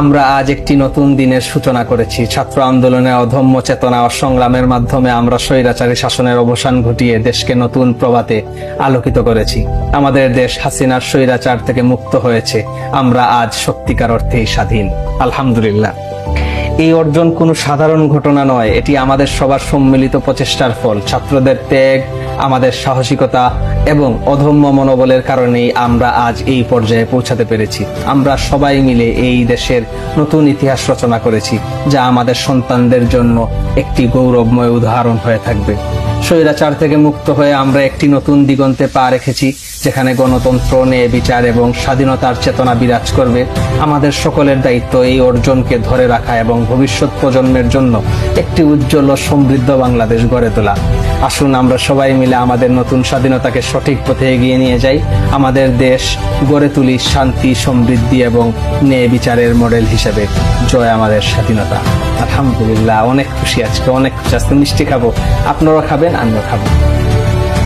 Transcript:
আমরা আজ একটি নতুন দিনের সূচনা করেছি। ছাত্র আন্দোলনে অধম্য চেতনা ও সংগ্রামের মাধ্যমে আমরা স্বৈরাচারী শাসনের অবসান ঘটিয়ে দেশকে নতুন প্রভাতে আলোকিত করেছি। আমাদের দেশ হাসিনার স্বৈরাচার থেকে মুক্ত হয়েছে। আমরা আজ সত্যিকার অর্থেই স্বাধীন। আলহামদুলিল্লাহ। এই অর্জন কোনো সাধারণ ঘটনা নয়। এটি আমাদের সবার সম্মিলিত প্রচেষ্টার ফল। ছাত্রদের ত্যাগ, আমাদের সাহসিকতা এবং অধম্য মনোবলের কারণেই আমরা আজ এই পর্যায়ে পৌঁছাতে পেরেছি। আমরা সবাই মিলে এই দেশের নতুন ইতিহাস রচনা করেছি, যা আমাদের সন্তানদের জন্য একটি গৌরবময় উদাহরণ হয়ে থাকবে। স্বৈরাচার থেকে মুক্ত হয়ে আমরা একটি নতুন দিগন্তে পা রেখেছি, যেখানে গণতন্ত্র, ন্যায় বিচার এবং স্বাধীনতার চেতনা বিরাজ করবে। আমাদের সকলের দায়িত্ব এই অর্জনকে ধরে রাখা এবং ভবিষ্যৎ প্রজন্মের জন্য একটি উজ্জ্বল ও সমৃদ্ধ বাংলাদেশ গড়ে তোলা। আসুন আমরা সবাই মিলে আমাদের নতুন স্বাধীনতাকে সঠিক পথে এগিয়ে নিয়ে যাই। আমাদের দেশ গড়ে তুলি শান্তি, সমৃদ্ধি এবং ন্যায় বিচারের মডেল হিসেবে। জয় আমাদের স্বাধীনতা। আলহামদুলিল্লাহ, অনেক খুশি আজকে, অনেক খুশি। আজকে মিষ্টি খাব। আপনারা খাবেন, আমিও খাব।